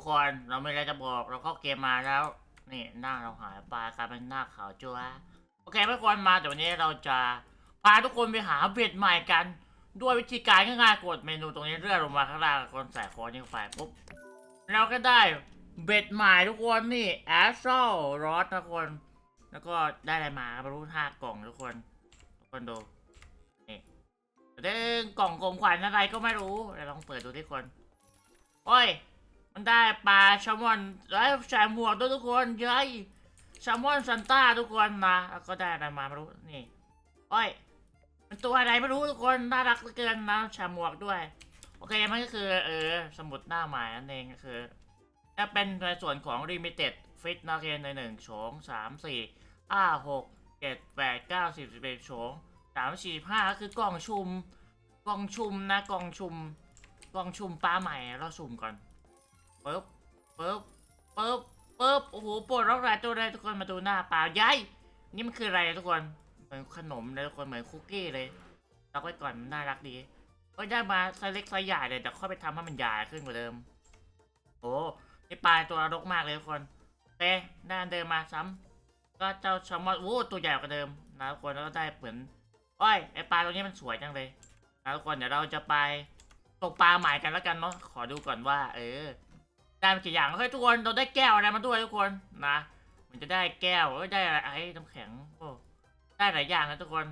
ทุกคนเราไม่ได้จะบอกเราเข้าเกมมาแล้ว นี่หน้าเราหายไปกลายเป็นหน้าขาวจัวโอเคทุกคนมาแต่วันนี้เราจะพาทุกคนไปหาเบ็ดใหม่กัน ด้วยวิธีการง่ายๆกดเมนูตรงนี้เลื่อนลงมาข้างล่างคนใส่ค้ดนี้เข้าไปปุ๊บเราก็ได้เบ็ดใหม่ทุกคนนี่แอสโซรอสทุกคน แล้วก็ได้อะไรมาไม่รู้ห้ากล่องทุกคนทุกคนดูนี่เด้งกล่องของขวัญอะไรก็ไม่รู้เดี๋ยวลองเปิดดูทุกคนโอ้ย มันได้ปลาแซลมอนแล้วใส่หมวกด้วยทุกคนเย้ยแซลมอนซันต้าทุกคนมาแล้วก็ได้อะไรมาไม่รู้นี่อ้ยมันตัวอะไรไม่รู้ทุกคนน่ารักเหลือเกินนะใส่หมวกด้วย โอเคมันก็คือเออสมุดหน้าใหม่นั่นเองก็คือจะเป็นในส่วนของ limited fit นะเกนในหนึ่งโฉงสามสี่ห้าหกเจ็ดแปดเก้าสิบสิบเอ็ดโฉงสามสี่ห้าก็คือกล่องชุม กล่องชุมนะกล่องชุม กล่องชุมปลาใหม่เราสุ่มก่อน ปึ๊บปึ๊บปึ๊บปึ๊บโอ้โหปวดร้องรายตัวเลยทุกคนมาดูหน้าปลาใหญ่นี่มันคืออะไรทุกคนเหมือนขนมเลยทุกคนเหมือนคุกกี้เลยเราไว้ก่อนน่ารักดีก็ได้มาไซเล็กไซใหญ่เลยแต่ค่อยไปทำให้มันใหญ่ขึ้นกว่าเดิมโอ้นี่ปลาตัวรกมากเลยทุกคนเต้ด้านเดิมมาซ้ำก็เจ้าแซลมอนโอ้ตัวใหญ่กว่าเดิมนะทุกคนแล้วก็ได้เหมือนอ้ยไอปลาตัวนี้มันสวยจังเลยนะทุกคนเดี๋ยวเราจะไปตกปลาใหม่กันแล้วกันเนาะขอดูก่อนว่า เออ ได้มากี่อย่างเฮ้ยทุกคนเราได้แก้วอะไรมาด้วยทุกคนนะมันจะได้แก้วเอ้ยได้อะไรไอ้น้ำแข็งโอ้ได้หลายอย่างนะทุกคน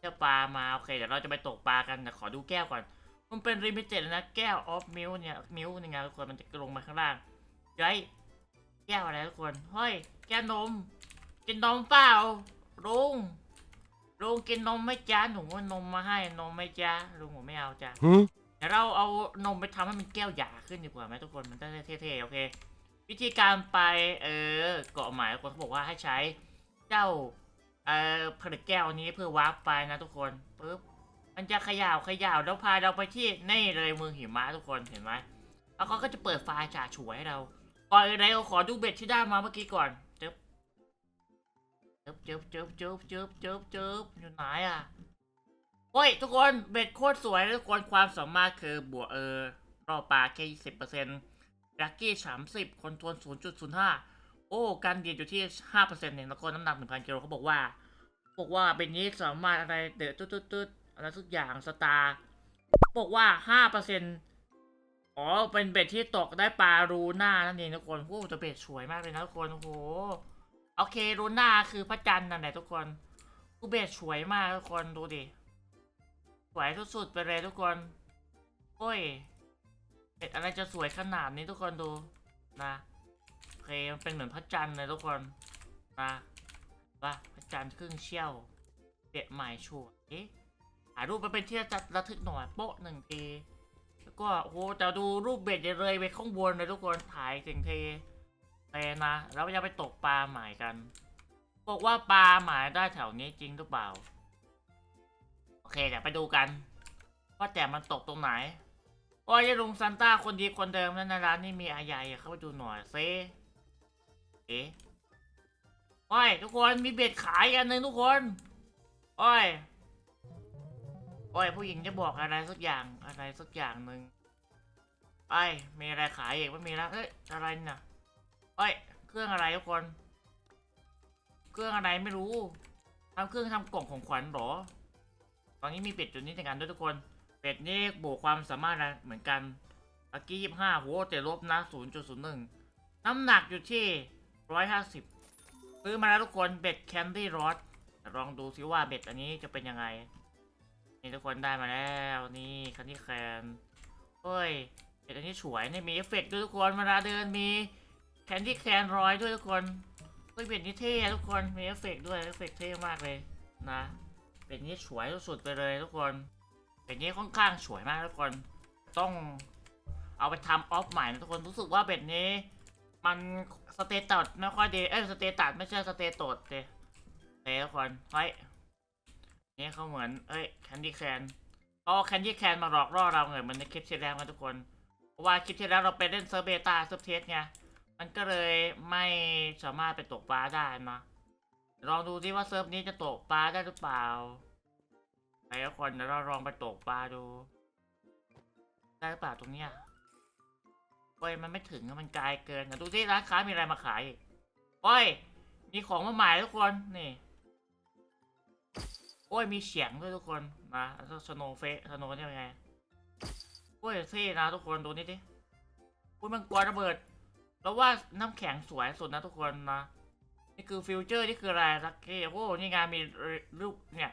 เจ้าปลามาโอเคเดี๋ยวเราจะไปตกปลากันแต่ขอดูแก้วก่อน มันเป็นริมิเต็ดนะแก้วออฟมิลเนี่ยมิลนี่ไงทุกคนมันจะลงมาข้างล่างเฮ้ยแก้วอะไรทุกคนเฮ้ยแก้วนม กินนมเปล่าลุงลุงกินนมไหม่จ้าหนูว่านมมาให้นมไหม่จ้าลุงผมไม่เอาจ้า Huh? เดี๋ยวเราเอานมไปทำให้มันแก้วหยาขึ้นดีกว่าไหมทุกคนมันจะเท่ๆโอเค วิธีการไปเออเกาะหมายทุกคนเขาบอกว่าให้ใช้เจ้าเออผลิตแก้วนี้เพื่อวาร์ปไปนะทุกคนปึ๊บมันจะขย่าวขย่าวแล้วพาเราไปที่นี่เลยเมืองหิมะทุกคนเห็นไหมแล้วเขาก็จะเปิดไฟจ่าฉวยให้เราก่อนอะไรเราขอดูเบ็ดที่ได้มาเมื่อกี้ก่อนเจ๊บเจ๊บเจ๊บเจ๊บเจ๊บเจ๊บเจ๊บอยู่ไหนอะ เฮ้ย ทุกคนเบ็ดโคตรสวยทุกคนความสามารถคือบวกเออรอบปลาแค่ยี่สิบเปอร์เซ็นต์ลักกี้สามสิบคอนโทรลศูนย์จุดศูนย์ห้าโอ้การเดียดอยู่ที่ห้าเปอร์เซ็นต์เองแล้วก็น้ำหนักหนึ่งพันกิโลเขาบอกว่า บอกว่าเป็นนี้สามารถอะไรเดือะตุ๊ดตุ๊ดตุ๊ดอะไรทุกอย่างสตาร์บอกว่าห้าเปอร์เซ็นต์อ๋อเป็นเบ็ดที่ตกได้ปลารูน่านั่นเองทุกคนโอ้แต่เบ็ดสวยมากเลยนะทุกคนโอ้โหโอเครูน่าคือพระจันทร์นั่นแหละทุกคนกูเบ็ดสวยมากทุกคนดูดิ สวยสุดๆไปเลยทุกคน โอ้ยเห็ดอะไรจะสวยขนาดนี้ทุกคนดูนะโอเคมันเป็นเหมือนพระจันทร์เลยทุกคนนะว่าพระจันทร์ครึ่งเชี่ยวเด็ดใหม่ชัวร์เอ๊ะถ่ายรูปมาเป็นที่จะระทึกหน่อยโป๊ะหนึ่งทีแล้วก็โอ้โหจะดูรูปเบ็ดเลยไปข้างบนเลยทุกคนถ่ายถึงเทเทนะแล้วจะไปตกปลาใหม่กัน บอกว่าปลาหมายได้แถวนี้จริงหรือเปล่า โอเคเดี๋ยวไปดูกัน ว่าแต่มันตกตรงไหน โอ้ยลุงซันต้าคนดีคนเดิมนั่นนะร้านนี่มีอะไรอะเข้าไปดูหน่อยเซเอ๊ะโอ้ยทุกคนมีเบ็ดขายกันหนึ่งทุกคนโอ้ยโอ้ยผู้หญิงจะบอกอะไรสักอย่างอะไรสักอย่างหนึ่งไอ้มีอะไรขายอีกไม่มีแล้วเอ้ยอะไรน่ะโอ้ยเครื่องอะไรทุกคน เครื่องอะไรไม่รู้ทำเครื่องทำกล่องของขวัญหรอ ตอนนี้มีเป็ดจุดนี้ในการด้วยทุกคน เป็ดนี่บวกความสามารถอะเหมือนกันตะกี้ยี่ห้าโหแต่ลบนะศูนย์จุดศูนย์หนึ่งน้ำหนักอยู่ที่ร้อยห้าสิบซื้อมาแล้วทุกคนเบ็ดแคนดี้รอดลองดูซิว่าเบ็ดอันนี้จะเป็นยังไง นี่ทุกคนได้มาแล้วนี่คันนี้แคนเฮ้ยเบ็ดอันนี้สวยนี่มีเอฟเฟกต์ด้วยทุกคนเวลาเดินมีแคนดี้แคนร้อยด้วยทุกคนเฮ้ยเบ็ดนี้เท่ทุกคนมีเอฟเฟกต์ด้วยเอฟเฟกต์เท่มากเลยนะ เป็นนี้สวยสุดๆไปเลยทุกคนเป็นนี้ค่อนข้างสวยมากทุกคน ต้องเอาไปทำออฟใหม่นะทุกคนรู้สึกว่าเบ็ดนี้ มันสเตตัสไม่ค่อยดีเอ้ยสเตตัสไม่ใช่สเตตดเลยเฮ้ยทุกคนเฮ้ยนี่เขาเหมือนเอ้ยแคนดี้แคนก็แคนดี้แคนมาหลอกล่อเราเหมือนมันในคลิปที่แล้วนะทุกคนเพราะว่าคลิปที่แล้วเราไปเล่นเซอร์เบต้าเซอร์เทสไงมันก็เลยไม่สามารถไปตกปลาได้นะ ลองดูที่ว่าเซิร์ฟนี้จะตกปลาได้หรือเปล่าไปทุกคนเดี๋ยวเราลองไปตกปลาดู ได้หรือเปล่าตรงเนี้ยโอ้ยมันไม่ถึงมันไกลเกินดูที่ร้านค้ามีอะไรมาขายโอ้ย มีของมาใหม่ทุกคนนี่ โอ้ยมีเสียงด้วยทุกคนมาสโนเฟสโนนี่เป็นไงโอ้ยเท่นะทุกคนดูนี่ดิโอ้ยมันกวาระเบิดแล้วว่าน้ำแข็งสวยสุดนะทุกคนนะ นี่คือฟิวเจอร์นี่คืออะไรลักกี้โอ้นี่ไงมีลูกเนี่ย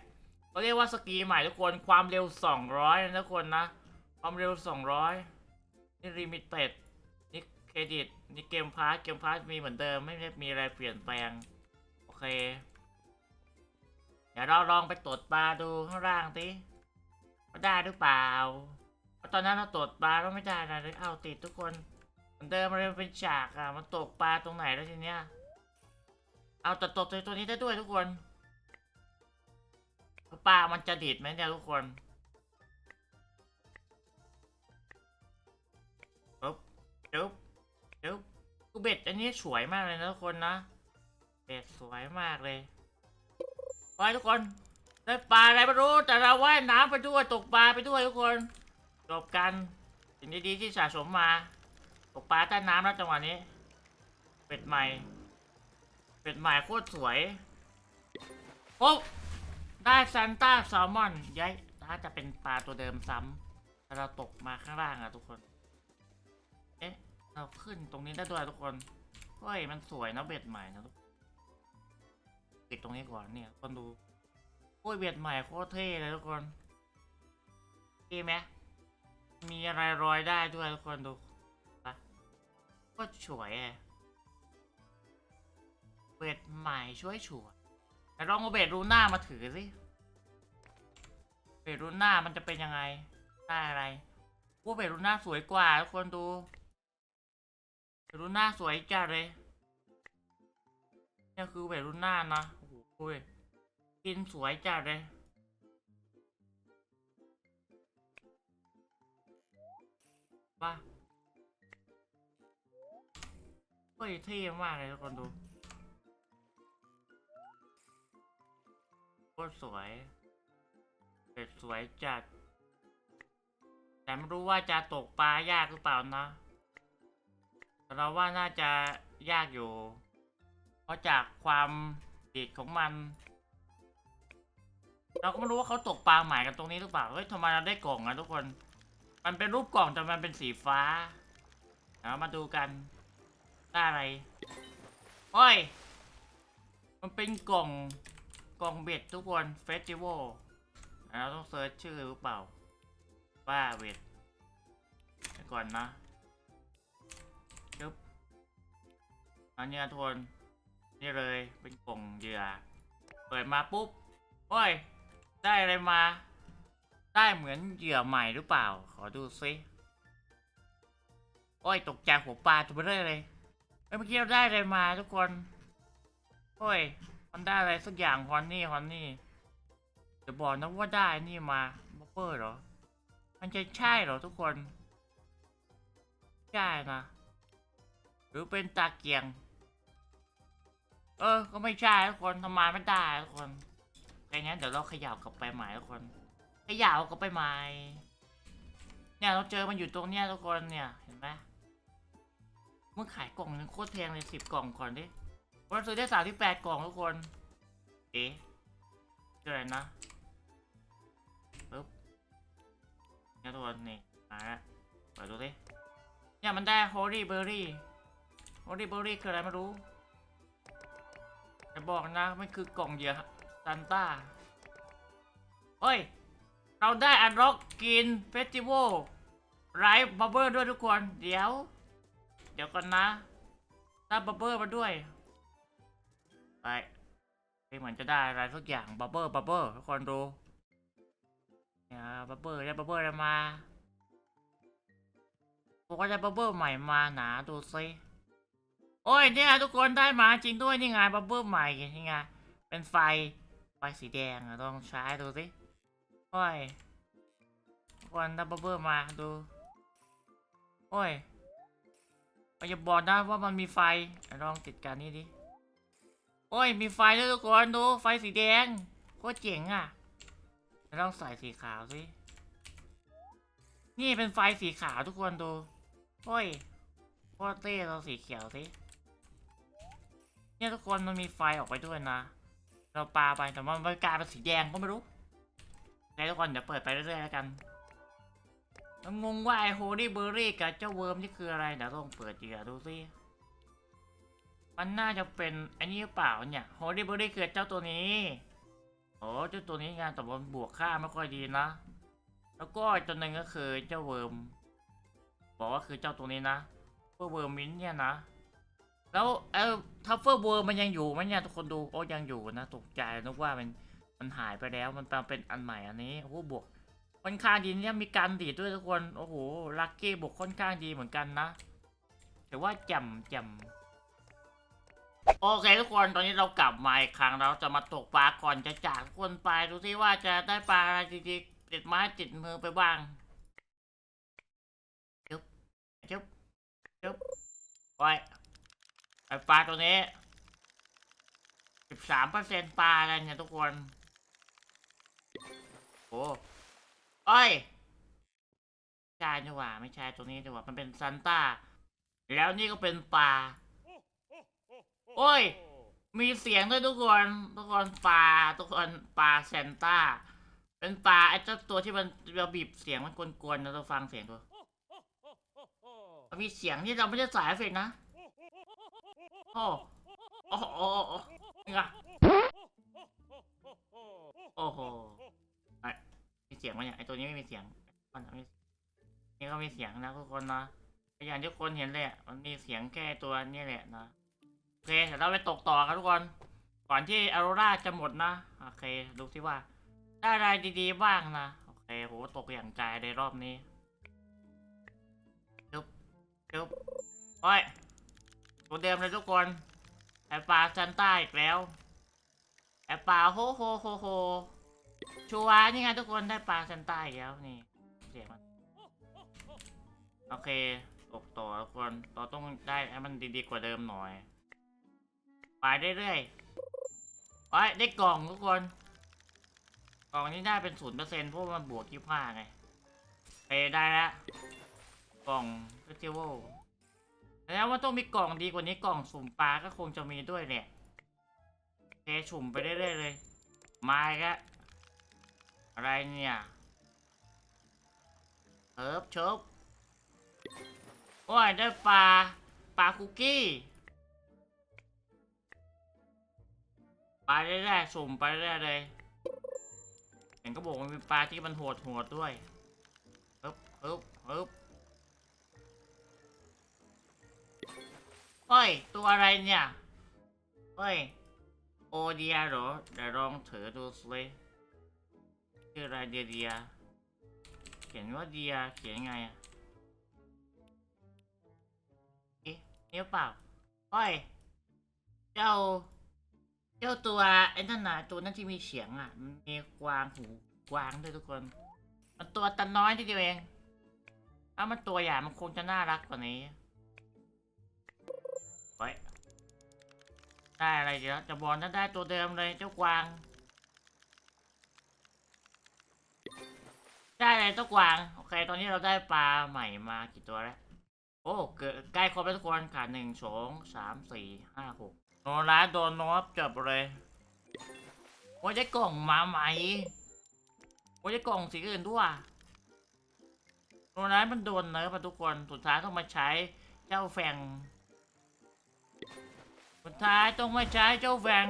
เขาเรียกว่าสกีใหม่ทุกคนความเร็ว 200นะทุกคนนะ ความเร็ว 200 นี่ลิมิเต็ดนี่เครดิตนี่เกมพาร์ทเกมพาร์ทมีเหมือนเดิมไม่ได้มีอะไรเปลี่ยนแปลง โอเค เดี๋ยวเราลองไปตรวจปลาดูข้างล่างสิว่าได้หรือเปล่าเพราะตอนนั้นเราตรวจปลาแล้วไม่ได้นะเลยเอาติดทุกคนเหมือนเดิมมันเป็นฉากอะมันตกปลาตรงไหนแล้วทีเนี้ย เอาแต่ตกตัวนี้ได้ด้วยทุกคนปลามันจะดิดไหมเนี่ยทุกคนปุ๊บจุ๊บจุ๊บกูเบ็ดอันนี้สวยมากเลยนะทุกคนนะ เบ็ดสวยมากเลยไปทุกคนได้ปลาอะไรไม่รู้แต่เราว่ายน้ำไปด้วยตกปลาไปด้วยทุกคนจบกันสิ่งดีๆที่สะสมมา ตกปลาใต้น้ำแล้วจังหวะนี้ เป็ดใหม่ เป็ดใหม่โคตรสวยโอ้ได้ซันต้าแซลมอนย้ายถ้าจะเป็นปลาตัวเดิมซ้ำแต่เราตกมาข้างล่างอะทุกคน เอ๊ะ เราขึ้นตรงนี้ได้ด้วยทุกคนเฮ้ยมันสวยนะเบ็ดใหม่นะทุกคนติดตรงนี้ก่อนเนี่ยคนดูโอ้ยเบ็ดใหม่โคตรเท่เลยทุกคนเท่ไหมมีอะไรรอยได้ด้วยทุกคนดูปะโคตรสวยอะ เบ็ดใหม่ช่วยฉวยแต่ลองเอาเบ็ดรูน่ามาถือสิเบ็ดรูน่ามันจะเป็นยังไง ได้อะไรพวกเบ็ดรูน่าสวยกว่าทุกคนดูเบ็ดรูน่าสวยจัดเลยเนี่ยคือเบ็ดรูน่านะโอ้โหคุยกินสวยจัดเลยว่าเฮ้ยเท่มากเลยทุกคนดู โคตรสวย เป็ดสวยจัด แต่ไม่รู้ว่าจะตกปลายากหรือเปล่านะ เราว่าน่าจะยากอยู่ เพราะจากความดีดของมัน เราก็ไม่รู้ว่าเขาตกปลาหมายกันตรงนี้หรือเปล่า เฮ้ยทำไมเราได้กล่องอะทุกคน มันเป็นรูปกล่องแต่มันเป็นสีฟ้าเอามาดูกันได้อะไร โอ้ย มันเป็นกล่อง กล่องเบ็ดทุกคนเฟสติวัลเราต้องเซิร์ชชื่อหรือเปล่าว่าเบ็ดก่อนนะจึ๊บอันนี้ทุกคนนี่เลยเป็นกล่องเหยื่อเปิดมาปุ๊บโอ้ย ได้อะไรมา ได้เหมือนเหยื่อใหม่หรือเปล่า ขอดูซิโอ้ยตกใจหัวปลาตัวเบลอเลย เมื่อกี้เราได้อะไรมาทุกคน โอ้ย มันได้อะไรสักอย่างฮอนนี่ฮอนนี่เดี๋ยวบอกนะว่าได้นี่มาบัฟเฟอร์เหรอ มันจะใช่เหรอทุกคน ใช่นะ หรือเป็นตาเกียง เออ ก็ไม่ใช่ทุกคนทำไมไม่ได้ทุกคนดังนั้นเดี๋ยวเราขย่ากลับไปใหม่ทุกคน ขย่ากลับไปใหม่ เนี่ยเราเจอมันอยู่ตรงเนี้ยทุกคนเนี่ย เห็นไหมมึงขายกล่องนึงโคตรแพงเลยสิบกล่องก่อนดิ วันซื้อได้สามที่แปดกล่องทุกคน เอ๊ะชื่ออะไรนะปึ๊บเนี่ยทุกคนนี่มาแล้วเปิดดูสิเนี่ยมันได้ Holy Berry Holy Berry คืออะไรไม่รู้จะบอกนะมันคือกล่องเหยื่อซันต้าเฮ้ย เราได้อันล็อกกินเฟสติวัลไรบับเบิลด้วยทุกคน เดี๋ยว เดี๋ยวก่อนนะได้บับเบิลมาด้วย ไปเหมือนจะได้อะไรสักอย่างบับเบิลบับเบิลทุกคนดูเนี่ยบับเบิลได้บับเบิลอะไรมาบอกว่าได้บับเบิลใหม่มาหนาดูซิโอ้ยเนี่ยทุกคนได้มาจริงด้วยนี่ไงบับเบิลใหม่นี่ไงเป็นไฟไฟสีแดงอะต้องใช้ดูสิโอ้ยทุกคนได้บับเบิลมาดู โอ้ยอย่าบอกนะว่ามันมีไฟลองติดกันนี่ดิ โอ้ย มีไฟด้วยทุกคนดู ไฟสีแดง โคตรเจ๋งอะเราต้องใส่สีขาวสิ นี่เป็นไฟสีขาวทุกคนดู โอ้ยโคก็เต้เราสีเขียวสิ เนี่ยทุกคนมันมีไฟออกไปด้วยนะ เราปาไปแต่ว่ามันกลายเป็นสีแดงก็ไม่รู้ไหนทุกคนเดี๋ยวเปิดไปเรื่อยๆแล้วกันมันงงว่าไอโฮลี่เบอร์รี่กับเจ้าเวิร์มนี่คืออะไรเดี๋ยวลองเปิดดีกว่าดูสิ มันน่าจะเป็นไอันนี้หรือเปล่าเนี่ยโฮลี่เบอรี่คือเจ้าตัวนี้โอ้เจ้าตัวนี้งานต่มันบวกค่าไม่ค่อยดีนะ แล้วก็อีกตัวหนึ่งก็คือเจ้าเวิร์มบอกว่าคือเจ้าตัวนี้นะเฟอร์เวิร์มมินเนี่ยนะ แล้วเออทัฟเฟอร์เวิร์มมันยังอยู่ไหมเนี่ยทุกคนดูโอ้ยังอยู่นะตกใจนึกว่ามันมันหายไปแล้วมันมาเป็นอันใหม่อันนี้โอ้บวกค่อนข้างดีเนี่ยมีการดีดด้วยทุกคนโอ้โหลัคกี้บวกค่อนข้างดีเหมือนกันนะแต่ว่าจำจำ โอเคทุกคนตอนนี้เรากลับมาอีกครั้งเราจะมาตกปลาก่อนจะจากคนไปดูซิว่าจะได้ปลาอะไรดีๆติดไม้ติดมือไปบ้างจุ๊บจุ๊บจุ๊บไว้ไอปลาตัวนี้สิบสามเปอร์เซ็นปลาอะไรเนี่ยทุกคนโอ้เอ้ยใช่นี่หว่าไม่ใช่ตัวนี้ดีกว่ามันเป็นซันต้าแล้วนี่ก็เป็นปลา โอ้ย มีเสียงด้วยทุกคน ทุกคนปลาทุกคนปลาแซนต้า เป็นปลาไอ้เจ้าตัวที่มันเราบีบเสียงมันกวนๆนะเราฟังเสียงดูมันมีเสียงที่เราไม่ได้สายเฟกนะ โอ้โอ้โอ้โอ้นี่ไงโอ้โหไอมีเสียงมั้ยเนี่ยไอตัวนี้ไม่มีเสียงมันไม่นี่ก็มีเสียงนะทุกคนนะอย่างที่คนเห็นเลยอะมันมีเสียงแค่ตัวนี้แหละนะ เคเดี๋ยวเราไปตกต่อครับทุกคน ก่อนที่ออโรราจะหมดนะ โอเค ดูที่ว่า ได้อะไรดีๆบ้างนะ โอเคโหตกอย่างใจในรอบนี้จุ๊บจุ๊บโอ้ยตัวเดิมเลยทุกคนไอปลาซันต้าอีกแล้วไอปลาโฮโฮโฮโฮชัวร์นี่ไงทุกคนได้ปลาซันต้าอีกแล้วนี่เสียงมันโอเคตกต่อทุกคนเราต้องได้ให้มันดีๆกว่าเดิมหน่อย ไปเรื่อยๆไปได้กล่องทุกคน กล่องนี้ได้เป็นศูนย์เปอร์เซ็นต์เพราะมันบวกยี่ห้าไงเอได้แล้วกล่องเฟสติวัลแล้วว่าต้องมีกล่องดีกว่านี้กล่องสุ่มปลาก็คงจะมีด้วยแหละเทสุ่มไปเรื่อยๆเลย มาแล้อะไรเนี่ยเฮิบชบโอ้ยได้ปลาปลาคุกกี้ ปเรื่อยๆสุ่มไปเรื่อยๆเลยเห็นก็บอกว่ามีปลาที่มันโหดโหดด้วยฮึบฮึบฮึบเฮ้ย ตัวอะไรเนี่ยเฮ้ย โอเดียเหรอเดี๋ยวลองถือดูสิชื่ออะไรเดียเดีย เขียนว่าเดีย เขียนไงอะเอ๊ะนี่เปล่าเฮ้ย เจ้า เจ้าตัวไอ้นั่นน่ะตัวนั้นที่มีเสียงอะมันมีกวางหูกวางด้วยทุกคน มันตัวตันน้อยทีเดียวเองถ้ามันตัวใหญ่มันคงจะน่ารักกว่านี้เฮ้ยได้อะไรเดี๋ยวจะบอกนะได้ตัวเดิมเลยเจ้ากวาง ได้เลยเจ้ากวางโอเค ตอนนี้เราได้ปลาใหม่มากี่ตัวแล้วโอ้เกิดใกล้ครบแล้วทุกคนขาดหนึ่งสองสามสี่ห้าหก โนราโดนนอบจับเลยโอ้ยได้กล่องมาใหม่โอ้ยได้กล่องสีอื่นด้วยโนรามันโดนเนิร์ฟอะทุกคนสุดท้ายต้องมาใช้เจ้าแฟงสุดท้ายต้องมาใช้เจ้าแฟง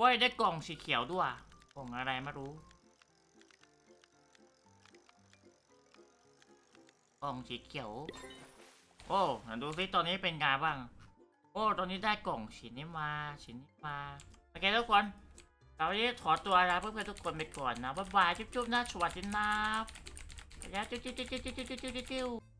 ว้ยได้กล่องสีเขียวด้วยกล่องอะไรไม่รู้กล่องสีเขียว โอ้หนดูซิตอนนี้เป็นไงบ้าง โอ้ ตอนนี้ได้กล่องชิ้นนี้มา ชิ้นนี้มา โอเคทุกคน เราจะขอตัวลาเพื่อนๆทุกคนไปก่อนนะ บ๊ายบาย จุ๊บๆนะสวัสดีนะแล้วจุ๊บๆๆๆๆๆๆ